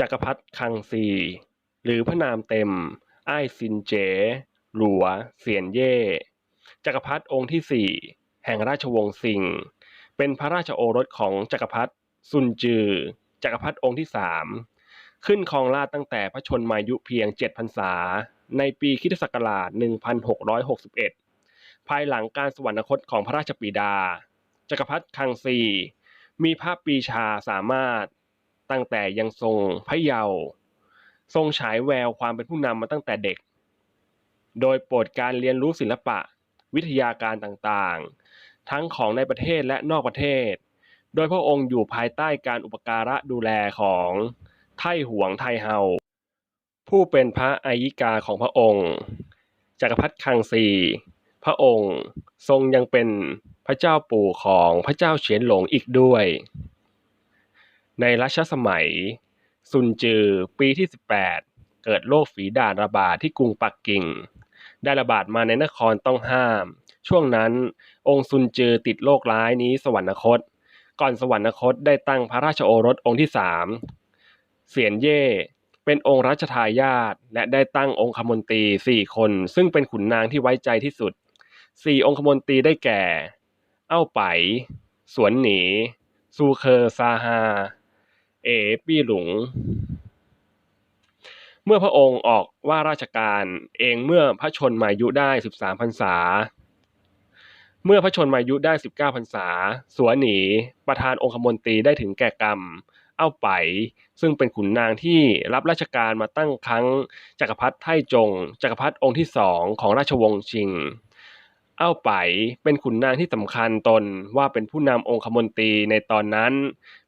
จักรพรรดิคังซี หรือพระนามเต็ม อ้ายซินเจ๋หลัว เสียนเย่ จักรพรรดิองค์ที่สี่แห่งราชวงศ์ซิง เป็นพระราชโอรสของจักรพรรดิซุนจือ จักรพรรดิองค์ที่สามขึ้นครองราชตั้งแต่พระชนมายุเพียงเจ็ดพรรษา ในปีคิศักราช 1661 ภายหลังการสวรรคตของพระราชบิดา จักรพรรดิคังซี มีพระปีชาสามารถ ตั้งแต่ยังทรงพระเยาว์ทรงฉายแววความเป็นผู้นำมาตั้งแต่เด็ก โดยโปรดการเรียนรู้ศิลปะ วิทยาการต่างๆ ทั้งของในประเทศและนอกประเทศ โดยพระองค์อยู่ภายใต้การอุปการะดูแลของไท่หวงไทเฮาผู้เป็นพระอายิกาของพระองค์ จักรพรรดิคังซีพระองค์ทรงยังเป็นพระเจ้าปู่ของพระเจ้าเฉียนหลงอีกด้วย ในรัชสมัย ซุนจือ ปีที่ 18 เกิดโรคฝีดาษระบาดที่กรุงปักกิ่ง ได้ระบาดมาในนครต้องห้าม ช่วงนั้น องค์ซุนจือติดโรคร้ายนี้สวรรคต ก่อนสวรรคตได้ตั้งพระราชโอรสองค์ที่สามเสียนเย่เป็นองค์รัชทายาทและได้ตั้งองคมนตรีสี่คน ซึ่งเป็นขุนนางที่ไว้ใจที่สุดสี่องคมนตรีได้แก่ เอ้าไป สวนหนี ซูเคอร์ซาฮา เอปี้หลุง เมื่อพระองค์ออกว่าราชการเองเมื่อพระชนมายุได้13พรรษา เมื่อพระชนมายุได้19พรรษา สวนหนีประธานองคมนตรีได้ถึงแก่กรรม เอ้าไป ซึ่งเป็นขุนนางที่รับราชการมาตั้งครั้งจักรพรรดิไท่จง จักรพรรดิองค์ที่สองของราชวงศ์ชิง เอ้าไปเป็นขุนนางที่สำคัญตนว่าเป็นผู้นำองคมนตรีในตอนนั้น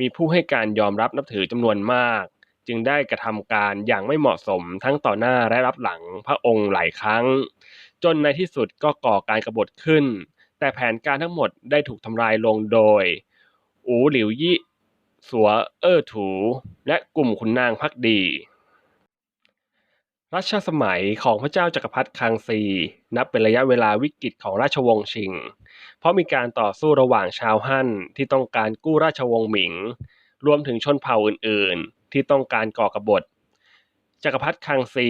มีผู้ให้การยอมรับนับถือจำนวนมาก จึงได้กระทำการอย่างไม่เหมาะสมทั้งต่อหน้าและรับหลังพระองค์หลายครั้ง จนในที่สุดก็ก่อการกบฏขึ้น แต่แผนการทั้งหมดได้ถูกทำลายลงโดย อูหลิวยี่ สัวเอ้อถู และกลุ่มขุนนางพักดี รัชสมัยของพระเจ้าจักรพรรดิคางซี นับเป็นระยะเวลาวิกฤตของราชวงศ์ชิง เพราะมีการต่อสู้ระหว่างชาวฮั่นที่ต้องการกู้ราชวงศ์หมิง รวมถึงชนเผ่าอื่นๆ ที่ต้องการก่อกบฏ จักรพรรดิคังซี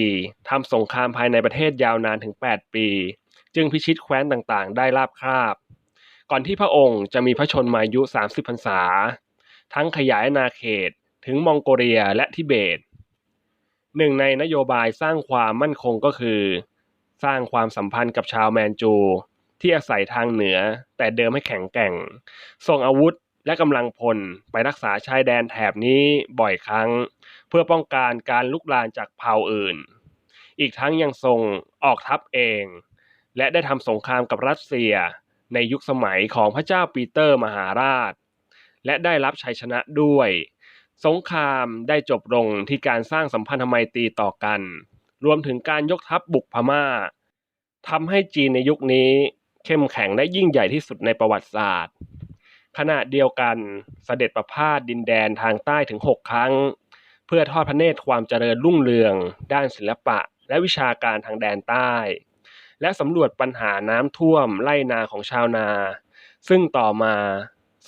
ทำสงครามภายในประเทศยาวนานถึง 8 ปี จึงพิชิตแคว้นต่างๆ ได้ราบคาบ ก่อนที่พระองค์จะมีพระชนมายุ 30 พรรษา ทั้งขยายอาณาเขตถึงมองโกเลียและทิเบต หนึ่งในนโยบายสร้างความมั่นคงก็คือ สร้างความสัมพันธ์กับชาวแมนจู ที่อาศัยทางเหนือ แต่เดิมให้แข็งแกร่ง ส่งอาวุธและกำลังพลไปรักษาชายแดนแถบนี้บ่อยครั้ง เพื่อป้องกันการลุกลามจากเผ่าอื่น อีกทั้งยังทรงออกทัพเอง และได้ทำสงครามกับรัสเซียในยุคสมัยของพระเจ้าปีเตอร์มหาราช และได้รับชัยชนะด้วย สงครามได้จบลงที่การสร้างสัมพันธไมตรีต่อกัน รวมถึงการยกทัพบุกพม่าทำให้จีนในยุคนี้เข้มแข็งและยิ่งใหญ่ที่สุดในประวัติศาสตร์ ขณะเดียวกันเสด็จประพาสดินแดนทางใต้ถึง 6 ครั้ง เพื่อทอดพระเนตรความเจริญรุ่งเรือง ด้านศิลปะ และวิชาการทางแดนใต้ และสำรวจปัญหาน้ำท่วมไร่นาของชาวนา ซึ่งต่อมา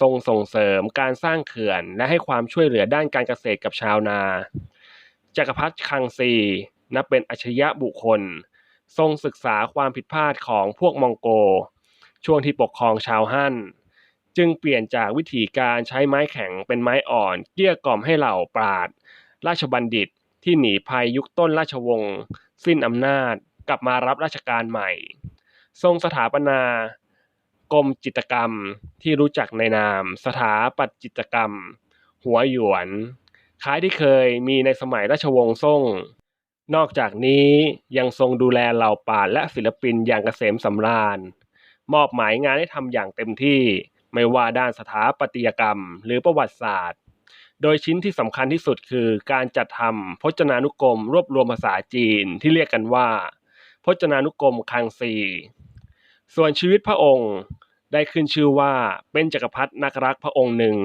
ทรงส่งเสริมการสร้างเขื่อน และให้ความช่วยเหลือด้านการเกษตรกับชาวนา จักรพรรดิคังซีนับเป็นอัจฉริยะบุคคล ทรงศึกษาความผิดพลาดของพวกมองโก ช่วงที่ปกครองชาวฮั่น จึงเปลี่ยนจากวิธีการใช้ไม้แข็งเป็นไม้อ่อนเกลี้ยกล่อมให้เหล่าปราด ราชบัณฑิตที่หนีภัยยุคต้นราชวงศ์สิ้นอำนาจกลับมารับราชการใหม่ ทรงสถาปนา กรมจิตรกรรมที่รู้จักในนาม สถาปัตจิตรกรรม หัวหยวน คล้ายที่เคยมีในสมัยราชวงศ์ซ่ง นอกจากนี้ยังทรงดูแลเหล่าปราและศิลปินอย่างเกษมสำราญ มอบหมายงานให้ทำอย่างเต็มที่ไม่ว่าด้านสถาปัตยกรรม หรือประวัติศาสตร์ โดยชิ้นที่สำคัญที่สุดคือการจัดทำพจนานุกรม รวบรวมภาษาจีนที่เรียกกันว่า พจนานุกรมคังซี ส่วนชีวิตพระองค์ได้ขึ้นชื่อว่าเป็นจักรพรรดินักรักพระองค์หนึ่ง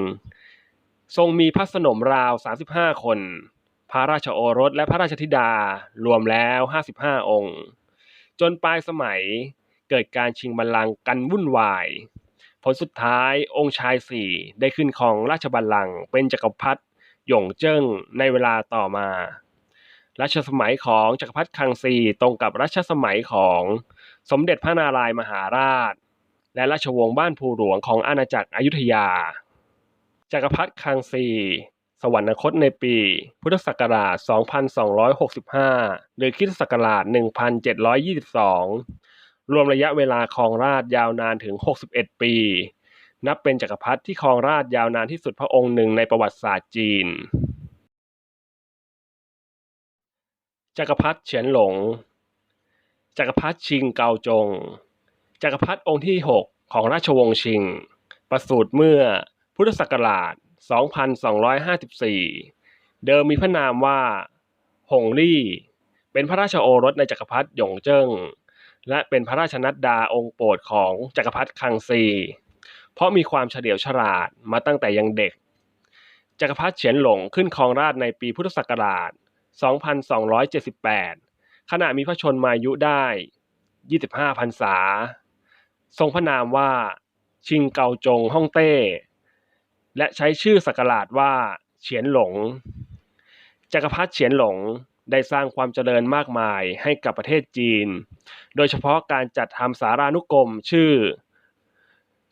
ทรงมีพระสนมราว 35 คน พระราชโอรสและพระราชธิดารวมแล้ว 55 องค์ จนปลายสมัยเกิดการชิงบัลลังก์กันวุ่นวาย ผลสุดท้ายองค์ชายสี่ได้ขึ้นครองราชบัลลังก์เป็นจักรพรรดิหยงเจิ้งในเวลาต่อมารัชสมัยของจักรพรรดิคังซีตรงกับรัชสมัยของ สมเด็จพระนารายมหาราช และราชวงศ์บ้านภูหลวงของอาณาจักรอยุธยา จักรพรรดิคังซีสวรรคตในปี พุทธศักราช 2265 หรือคริสตศักราช 1722 รวมระยะเวลาครองราชยาวนานถึง 61 ปี นับเป็นจักรพรรดิที่ครองราชยาวนานที่สุดพระองค์หนึ่งในประวัติศาสตร์จีน จักรพรรดิเฉียนหลง จักรพรรดิชิงเกาจง จักรพรรดิองค์ที่ 6 ของราชวงศ์ชิง ประสูติเมื่อพุทธศักราช 2254 เดิมมีพระนามว่า หงลี่ เป็นพระราชโอรสในจักรพรรดิหยงเจิ้ง และเป็นพระราชนัดดาองค์โปรดของจักรพรรดิคังซี เพราะมีความเฉลียวฉลาดมาตั้งแต่ยังเด็ก จักรพรรดิเฉียนหลงขึ้นครองราชในปีพุทธศักราช 2278 ขณะมีพระชนมายุได้ 25พรรษา ทรงพระนามว่าชิงเกาจงฮ่องเต้ และใช้ชื่อศักราชว่าเฉียนหลง จักรพรรดิเฉียนหลงได้สร้างความเจริญมากมายให้กับประเทศจีน โดยเฉพาะการจัดทำสารานุกรมชื่อ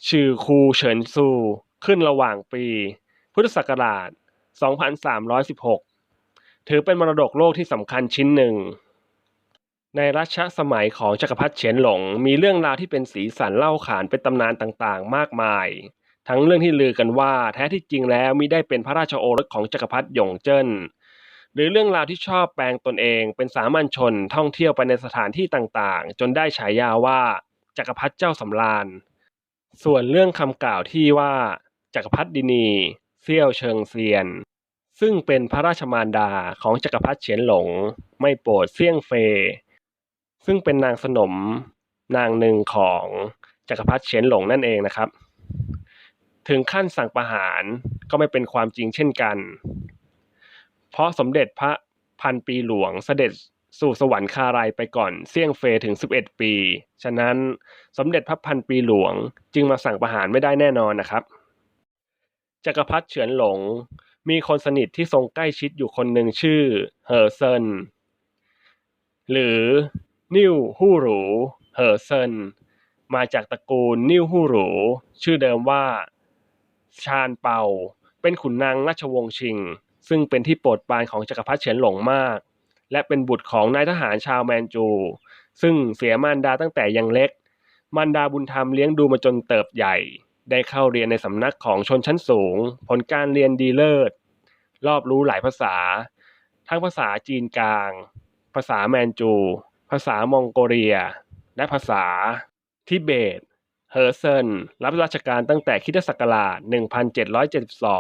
ชื่อคูเฉินซูขึ้นระหว่างปี พุทธศักราช 2316 ถือเป็นมรดกโลกที่สำคัญชิ้นหนึ่ง ในรัชสมัยของจักรพรรดิเฉียนหลง มีเรื่องราวที่เป็นสีสันเล่าขานเป็นตำนานต่างๆ มากมาย ทั้งเรื่องที่ลือกันว่าแท้ที่จริงแล้วมิได้เป็นพระราชโอรสของจักรพรรดิหยงเจิ้น หรือเรื่องราวที่ชอบแปลงตนเองเป็นสามัญชนท่องเที่ยวไปในสถานที่ต่างๆ จนได้ฉายาว่าจักรพรรดิเจ้าสำราญ ส่วนเรื่องคำกล่าวที่ว่าจักรพรรดินีเซี่ยวเชิงเซียน ซึ่งเป็นพระราชมารดาของจักรพรรดิเฉียนหลง ไม่โปรดเซี่ยงเฟย ซึ่งเป็นนางสนมนางหนึ่งของจักรพรรดิเฉียนหลงนั่นเองนะครับ ถึงขั้นสั่งประหารก็ไม่เป็นความจริงเช่นกัน เพราะสมเด็จพระพันปีหลวงเสด็จสู่สวรรคารายไปก่อนเซี่ยงเฟยถึง 11 ปี ฉะนั้นสมเด็จพระพันปีหลวงจึงมาสั่งประหารไม่ได้แน่นอนนะครับ จักรพรรดิเฉินหลงมีคนสนิทที่ทรงใกล้ชิดอยู่คนหนึ่งชื่อ เหอเซินหรือ นิ่วฮู่หรู เหอเซิน มาจากตระกูลนิ่วฮู่หรู ชื่อเดิมว่า ชาญเปา เป็นขุนนางราชวงศ์ชิง ซึ่งเป็นที่โปรดปรานของจักรพรรดิเฉินหลงมาก และเป็นบุตรของนายทหารชาวแมนจู ซึ่งเสียมารดาตั้งแต่ยังเล็ก มารดาบุญธรรมเลี้ยงดูมาจนเติบใหญ่ ได้เข้าเรียนในสำนักของชนชั้นสูง ผลการเรียนดีเลิศ รอบรู้หลายภาษา ทั้งภาษาจีนกลาง ภาษาแมนจู ภาษามองโกเลีย และภาษาทิเบต เฮอร์เซนรับราชการตั้งแต่คริสตศักราช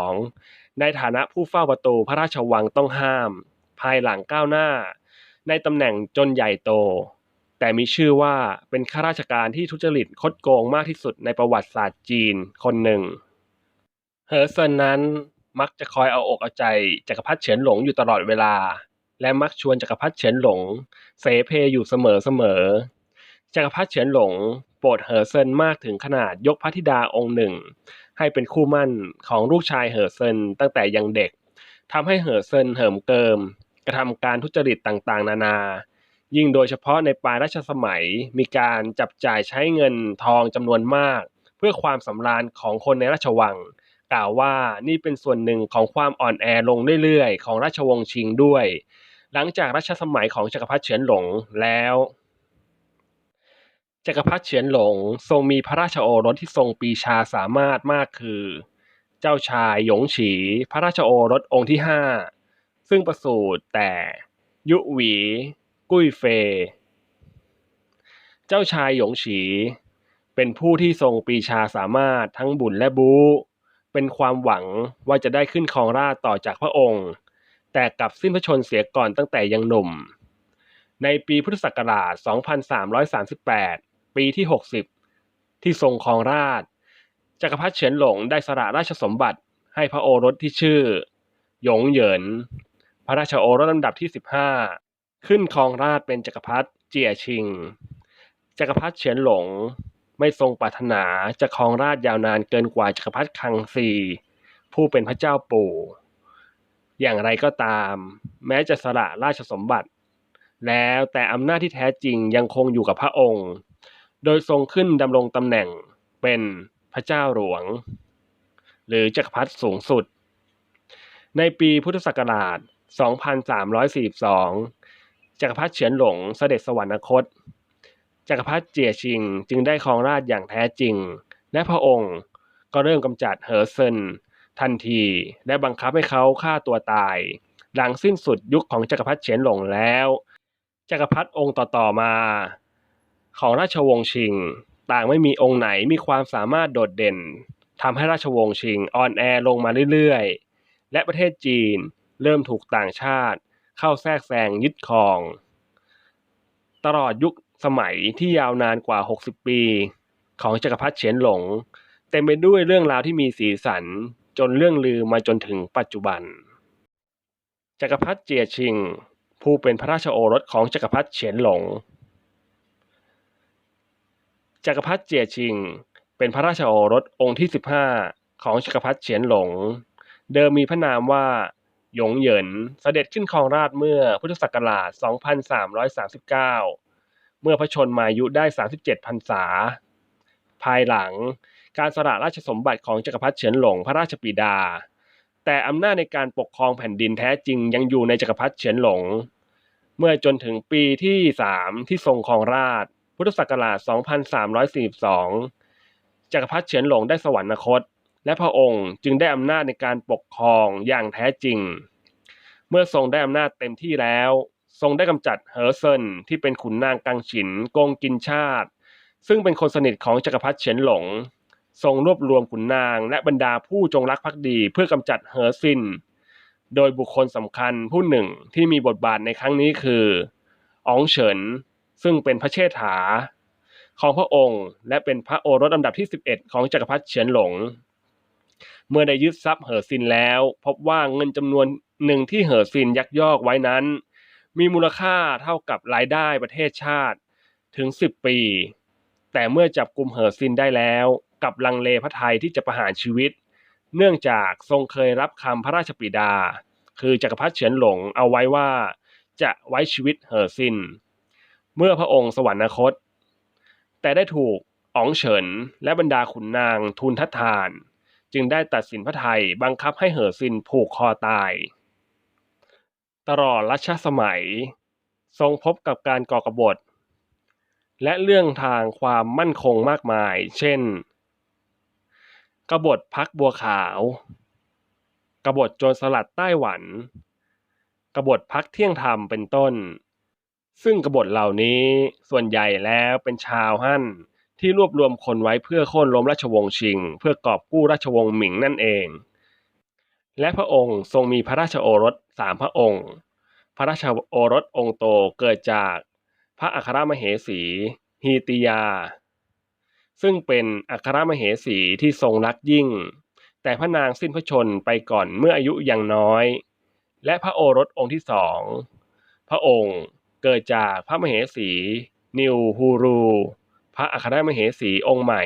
1772 ในฐานะผู้เฝ้าประตูพระราชวังต้องห้าม ภายหลังก้าวหน้า ในตำแหน่งจนใหญ่โต แต่มีชื่อว่าเป็นข้าราชการที่ทุจริตคดโกงมากที่สุดในประวัติศาสตร์จีนคนหนึ่ง เฮอร์เซนนั้นมักจะคอยเอาอกเอาใจจักรพรรดิเฉินหลงอยู่ตลอดเวลา และมักชวนจักรพรรดิเฉินหลง เสเพอยู่เสมอเสมอๆจักรพรรดิเฉินหลงโปรดเหอเซินมากถึงขนาดยกพระธิดาองค์หนึ่ง ให้เป็นคู่มั่นของลูกชายเหอเซินตั้งแต่ยังเด็กทำให้เหอเซินเหิมเกิม กระทำการทุจริตต่างๆ นานา ยิ่งโดยเฉพาะในปลายรัชสมัยมีการจับจ่ายใช้เงินทองจำนวนมาก เพื่อความสำราญของคนในราชวัง กล่าวว่านี่เป็นส่วนหนึ่งของความอ่อนแอลงเรื่อยๆ ของราชวงศ์ชิงด้วย หลังจากรัชสมัยของจักรพรรดิเฉินหลงแล้ว จักรพรรดิเฉียนหลงทรงมีพระราชโอรสที่ทรงปีชาสามารถมากคือ เจ้าชายหยงฉี พระราชโอรสองค์ที่ห้าซึ่งประสูติแต่ ยุหวี กุ้ยเฟยเจ้าชายหยงฉี เป็นผู้ที่ทรงปีชาสามารถทั้งบุญและบูเป็นความหวังว่าจะได้ขึ้นครองราชต่อจากพระองค์ แต่กลับสิ้นพระชนเสียก่อนตั้งแต่ยังหนุ่ม ในปีพุทธศักราช 2338 ปีที่ 60 ที่ทรงครองราชย์จักรพรรดิเฉินหลงได้สละราชสมบัติให้พระโอรสที่ชื่อ หยงเหยิน พระราชโอรสลำดับที่ 15 ขึ้นครองราชเป็นจักรพรรดิเจียชิง จักรพรรดิเฉินหลงไม่ทรงปรารถนาจะครองราชย์ยาวนานเกินกว่าจักรพรรดิคังซีผู้เป็นพระเจ้าปู่ อย่างไรก็ตาม แม้จะสละราชสมบัติ แล้วแต่อำนาจที่แท้จริงยังคงอยู่กับพระองค์ โดยทรงขึ้นดำรงตำแหน่งเป็นพระเจ้าหลวง หรือจักรพรรดิสูงสุด ในปีพุทธศักราช 2342 จักรพรรดิเฉียนหลงเสด็จสวรรคต จักรพรรดิเจียชิงจึงได้ครองราชอย่างแท้จริง และพระองค์ก็เริ่มกำจัดเหอเซิน ทันที และบังคับให้เขาฆ่าตัวตาย หลังสิ้นสุดยุคของจักรพรรดิเฉียนหลงแล้วจักรพรรดิองค์ต่อๆมา ของราชวงศ์ชิง ต่างไม่มีองค์ไหนมีความสามารถโดดเด่นทำให้ราชวงศ์ชิงอ่อนแอลงมาเรื่อยๆ และประเทศจีนเริ่มถูกต่างชาติ เข้าแทรกแซงยึดครอง ตลอดยุคสมัยที่ยาวนานกว่า 60 ปี ของจักรพรรดิเฉียนหลง เต็มไปด้วยเรื่องราวที่มีสีสัน จนเรื่องลือมาจนถึงปัจจุบัน จักรพรรดิเจียชิง ผู้เป็นพระราชโอรสของจักรพรรดิเฉียนหลง จักรพรรดิเจียชิง เป็นพระราชโอรสองค์ที่ 15 ของจักรพรรดิเฉียนหลง เดิมมีพระนามว่าหยงเหยินเสด็จขึ้นครองราชเมื่อพุทธศักราช 2339 เมื่อพระชนมายุได้ 37พรรษา ภายหลัง การสละราชสมบัติของจักรพรรดิเฉียนหลงพระราชบิดา แต่อำนาจในการปกครองแผ่นดินแท้จริงยังอยู่ในจักรพรรดิเฉียนหลง เมื่อจนถึงปีที่ 3 ที่ทรงครองราช พุทธศักราช 2342จักรพรรดิเฉียนหลงได้สวรรคต และพระองค์จึงได้อำนาจในการปกครองอย่างแท้จริง เมื่อทรงได้อำนาจเต็มที่แล้วทรงได้กำจัดเหอเซนที่เป็นขุนนางกังฉินโกงกินชาติ ซึ่งเป็นคนสนิทของจักรพรรดิเฉียนหลง ทรงรวบรวมขุนนางและบรรดาผู้จงรักภักดีเพื่อกำจัดเหอซิน โดยบุคคลสำคัญผู้หนึ่งที่มีบทบาทในครั้งนี้คืออองเฉิน ซึ่งเป็นพระเชษฐา ของพระองค์ และเป็นพระโอรสลำดับที่ 11 ของจักรพรรดิเฉียนหลง เมื่อได้ยึดทรัพย์เหอซินแล้ว พบว่าเงินจำนวนหนึ่งที่เหอซินยักยอกไว้นั้น มีมูลค่าเท่ากับรายได้ประเทศชาติถึง 10 ปี แต่เมื่อจับกลุ่มเหอซินได้แล้วกับลังเลพระไทยที่จะประหารชีวิต เนื่องจากทรงเคยรับคำพระราชบิดา คือจักรพรรดิเฉินหลงเอาไว้ว่า จะไว้ชีวิตเหอซิน เมื่อพระองค์สวรรคต แต่ได้ถูกอ๋องเฉินและบรรดาขุนนางทูลทัดทาน จึงได้ตัดสินพระไทยบังคับให้เหอซินผูกคอตาย ตลอดรัชสมัย ทรงพบกับการก่อกบฏ และเรื่องทางความมั่นคงมากมาย เช่น กบฏพักบัวขาว กบฏโจรสลัดไต้หวัน กบฏพักเที่ยงธรรมเป็นต้น ซึ่งกบฏเหล่านี้ส่วนใหญ่แล้วเป็นชาวฮั่นที่รวบรวมคนไว้เพื่อโค่นล้มราชวงศ์ชิง เพื่อกอบกู้ราชวงศ์หมิงนั่นเอง และพระองค์ทรงมีพระราชโอรสสามพระองค์ พระราชโอรสองค์โตเกิดจาก พระอัครมเหสีฮีติยา ซึ่งเป็นอัครมเหสีที่ทรงรักยิ่ง แต่พระนางสิ้นพระชนไปก่อนเมื่ออายุยังน้อย และพระโอรสองค์ที่สอง พระองค์เกิดจากพระมเหสี นิวฮูรู พระอัครมเหสีองค์ใหม่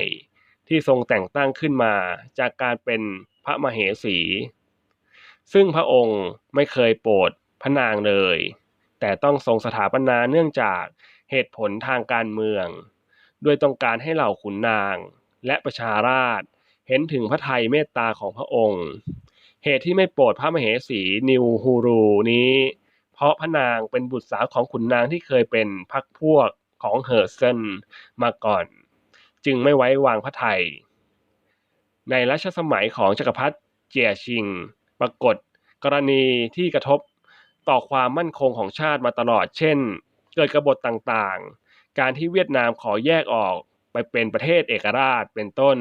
ที่ทรงแต่งตั้งขึ้นมาจากการเป็นพระมเหสี ซึ่งพระองค์ไม่เคยโปรดพระนางเลย แต่ต้องทรงสถาปนาเนื่องจากเหตุผลทางการเมือง ด้วยต้องการให้เหล่าขุนนาง และประชาราษฎรเห็นถึงพระทัยเมตตาของพระองค์ เหตุที่ไม่โปรดพระมเหสีนิวฮูรูนี้ เพราะพระนางเป็นบุตรสาวของขุนนางที่เคยเป็นพักพวกของเหอร์เซนมาก่อน จึงไม่ไว้วางพระทัย ในรัชสมัยของจักรพรรดิเจียชิง ปรากฏกรณีที่กระทบ ต่อความมั่นคงของชาติมาตลอด เช่น เกิดกบฏต่างๆ การที่เวียดนามขอแยกออกไปเป็นประเทศเอกราชเป็นต้น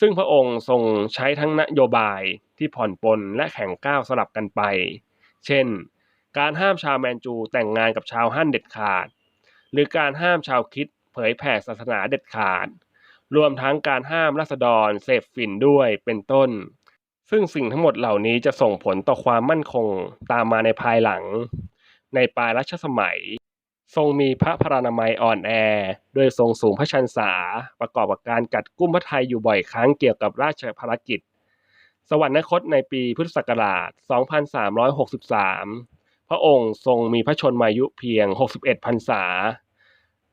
ซึ่งพระองค์ทรงใช้ทั้งนโยบายที่ผ่อนปลนและแข่งก้าวสลับกันไป เช่น การห้ามชาวแมนจูแต่งงานกับชาวฮั่นเด็ดขาด หรือการห้ามชาวคิดเผยแผ่ศาสนาเด็ดขาด รวมทั้งการห้ามรัษฎรเสพฝิ่นด้วยเป็นต้น ซึ่งสิ่งทั้งหมดเหล่านี้จะส่งผลต่อความมั่นคงตามมาในภายหลัง ในปลายรัชสมัย ทรงมีพระพรานามัยอ่อนแอ โดยทรงสูงพระชันษา ประกอบกับการกัดกุ้มพระทัยอยู่บ่อยครั้งเกี่ยวกับราชภารกิจ สวรรคตในปีพุทธศักราช 2363 พระองค์ทรงมีพระชนมายุเพียง 61 พรรษา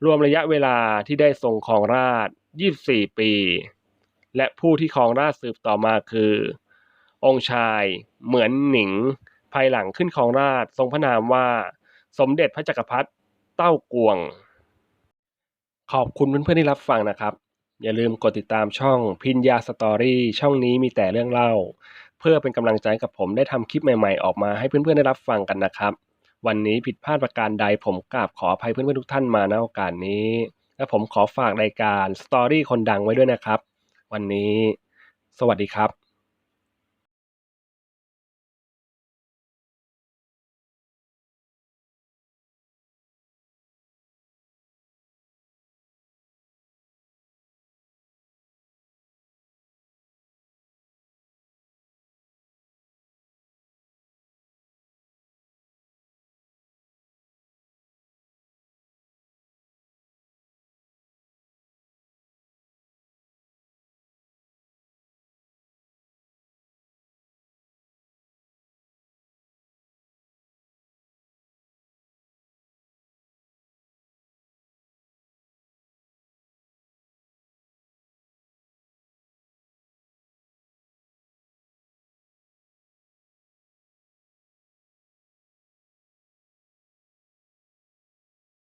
รวมระยะเวลาที่ได้ทรงครองราชย์24 ปี และผู้ที่ครองราชสืบต่อมาคือ องค์ชาย เหมือนหนิง ภายหลังขึ้นครองราชทรงพระนามว่า สมเด็จพระจักรพรรดิเต้ากวง ขอบคุณเพื่อนๆที่รับฟังนะครับ อย่าลืมกดติดตามช่องพินยาสตอรี่ช่องนี้มีแต่เรื่องเล่า เพื่อเป็นกำลังใจกับผมได้ทำคลิปใหม่ๆ ออกมาให้เพื่อนๆได้รับฟังกันนะครับ วันนี้ผิดพลาดประการใดผมกราบขออภัยเพื่อนๆทุกท่านมาณโอกาสนี้ และผมขอฝากรายการสตอรี่คนดังไว้ด้วยนะครับ วันนี้ สวัสดีครับ